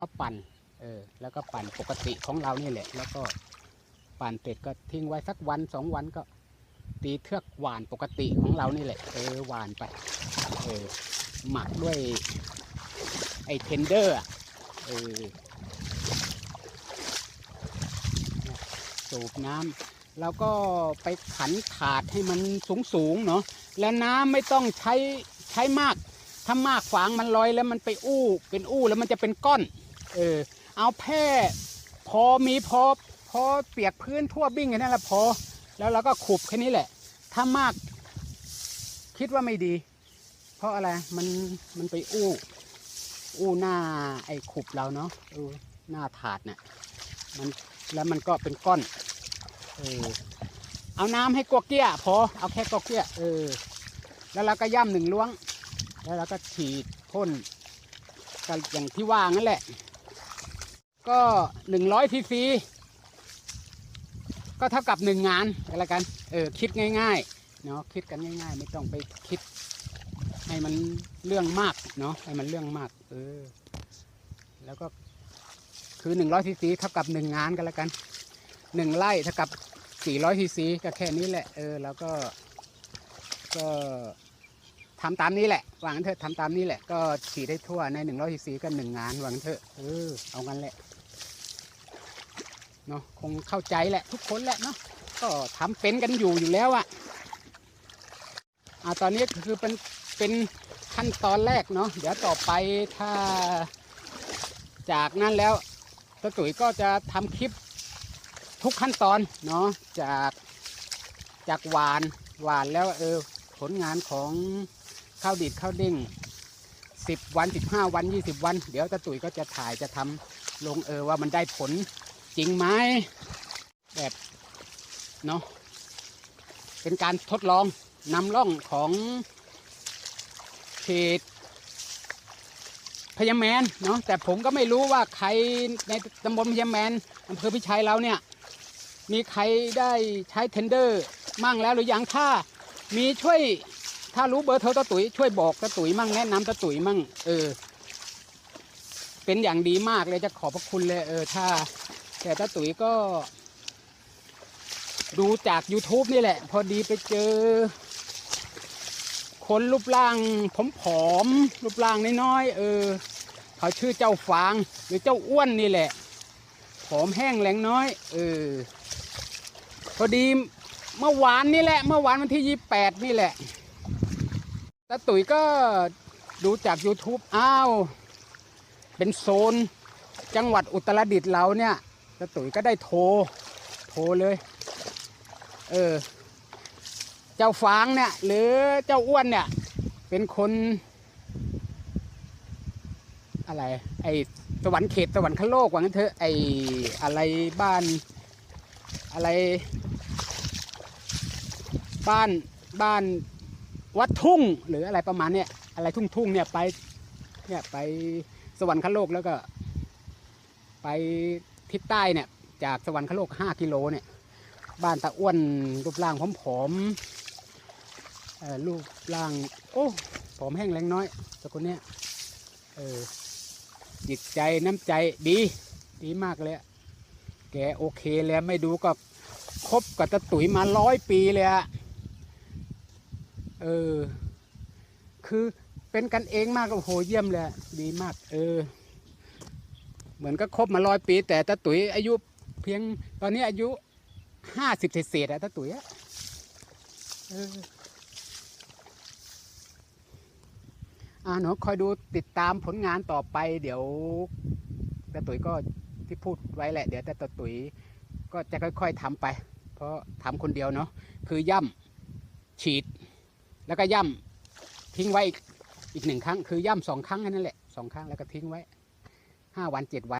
ก็ปั่น เออ แล้วก็ปั่นปกติของเรานี่แหละ แล้วก็ปั่นเสร็จก็ทิ้งไว้สักวันสองวันก็ ตีเทือกหวานปกติของเรานี่แหละ เออหวานไป เออ หมักด้วย ไอ้เทนเดอร์เออ สูบน้ำแล้วก็ไปขันถาดให้มันสูงสูงๆเนาะ แล้วน้ำไม่ต้องใช้ใช้มากถ้ามากฝางมันลอยแล้วมันไปอู้ เป็นอู้แล้วมันจะเป็นก้อน เออ เอาแค่พอมีพอพอเปียกพื้นทั่วบิ้งแค่นั้นแหละพอ แล้วเราก็ขูบแค่นี้แหละ ถ้ามาก คิดว่าไม่ดี เพราะอะไรมันมันไปอู้ อู้หน้าไอ้ขุบเราเนาะเออหน้าถาดเนี่ยมันแล้วมันก็เป็นก้อน เออ เอาน้ำให้กวกเกี้ย พอ เอาแค่กวกเกี้ย เออ แล้วเราก็ย่ำหนึ่งล้วง แล้วเราก็ฉีดพ่นก็อย่างที่ว่างั้นแหละ ก็หนึ่งร้อยทีซีก็เท่ากับหนึ่งงานอะไรกัน เออคิดง่ายๆเนาะคิดกันง่าย ๆ ไม่ต้องไปคิด ให้มันเรื่องมากเนาะให้มันเรื่องมาก เออ แล้วก็คือหนึ่งร้อยทีซีเท่ากับหนึ่งงานกันแล้วกันหนึ่งไร่เท่ากับสี่ร้อยทีซีก็แค่นี้แหละ เออ แล้วก็ก็ทำตามนี้แหละวางเถอะทำตามนี้แหละ ก็ฉีดได้ทั่วในหนึ่งร้อยทีซีก็หนึ่งงานวางเถอะเออเอางั้นแหละ เนาะคงเข้าใจแหละทุกคนแหละเนาะก็ทำเป็นกันอยู่อยู่แล้วอะอ่าตอนนี้คือเป็นเป็นขั้นตอนแรกเนาะเดี๋ยวต่อไปถ้าจากนั้นแล้วตาตุ๋ยก็จะทำคลิปทุกขั้นตอนเนาะจากจากหวานหวานแล้วเออผลงานของข้าวดิดข้าวเด้งสิบวันสิบห้าวันยี่สิบวัน เดี๋ยวตาตุ๋ยก็จะถ่ายจะทำลงเออว่ามันได้ผล จริงไหมแบบเนาะเป็นการทดลองนำร่องของเขตพญาแมนเนาะแต่ผมก็ไม่รู้ว่าใครในตำบลพญาแมนอำเภอพิชัยเราเนี่ย มีใครได้ใช้เทนเดอร์มั่งแล้วหรือยังถ้ามีช่วยถ้ารู้เบอร์โทรตาตุ๋ยช่วยบอกตาตุ๋ยมั่งแนะนำตาตุ๋ยมั่งเออ เป็นอย่างดีมากเลยจะขอบพระคุณเลยเออถ้า แต่ตาตุ๋ยก็ ดูจาก YouTube นี่แหละ พอดีไปเจอ คนรูปร่างผอมๆรูปร่างน้อยๆเออ เขาชื่อเจ้าฟางหรือเจ้าอ้วนนี่แหละ ผอมแห้งแรงน้อย เออ พอดีเมื่อวานนี่แหละ เมื่อวานวันที่ยี่แปดนี่แหละตาตุ๋ยก็ดูจาก YouTube อ้าว เป็นโซน จังหวัดอุตรดิตถ์เราเนี่ย ตาตุ๋ยก็ได้โทรโทรเลย เออ เจ้าฟางเนี่ย หรือเจ้าอ้วนเนี่ย เป็นคน อะไร ไอสวรรค์เขตสวรรค์ขโลกว่างั้นเถอะไออะไรบ้านอะไร บ้านบ้านวัดทุ่งหรืออะไรประมาณเนี้ยอะไรทุ่งทุ่งเนี่ยไปเนี่ยไปสวรรคโลกแล้วก็ ไป ทิศใต้เนี่ยจากสวรรคโลกห้ากิโลเนี่ย บ้านตาอ้วนรูปร่างผอมๆรูปร่างโอ้ผอมแห้งแรงน้อยแตคนเนี้ยเออจิตใจน้ำใจดี ดีมากเลย แกโอเคแล้วไม่ดูก็คบกับตาตุ๋ยมาร้อยปีเลยอะเออ คือเป็นกันเองมากโอ้โหเยี่ยมเลย ดีมาก เออ เหมือนก็ครบมาร้อยปี แต่ตาตุ๋ยอายุเพียงตอนนี้อายุห้าสิบเศษๆอะตาตุ๋ยอะอ่าหนูคอยดูติดตามผลงานต่อไป เดี๋ยวตาตุ๋ยก็ที่พูดไว้แหละ เดี๋ยวแต่ตาตุ๋ยก็จะค่อย ๆทำไป เพราะทำคนเดียวเนาะคือย่ำฉีด แล้วก็ย่ำทิ้งไว้อีกอีกหนึ่งครั้ง คือย่ำสองครั้งแค่นั้นแหละสองครั้งแล้วก็ทิ้งไว้ ห้าวันเจ็ดวัน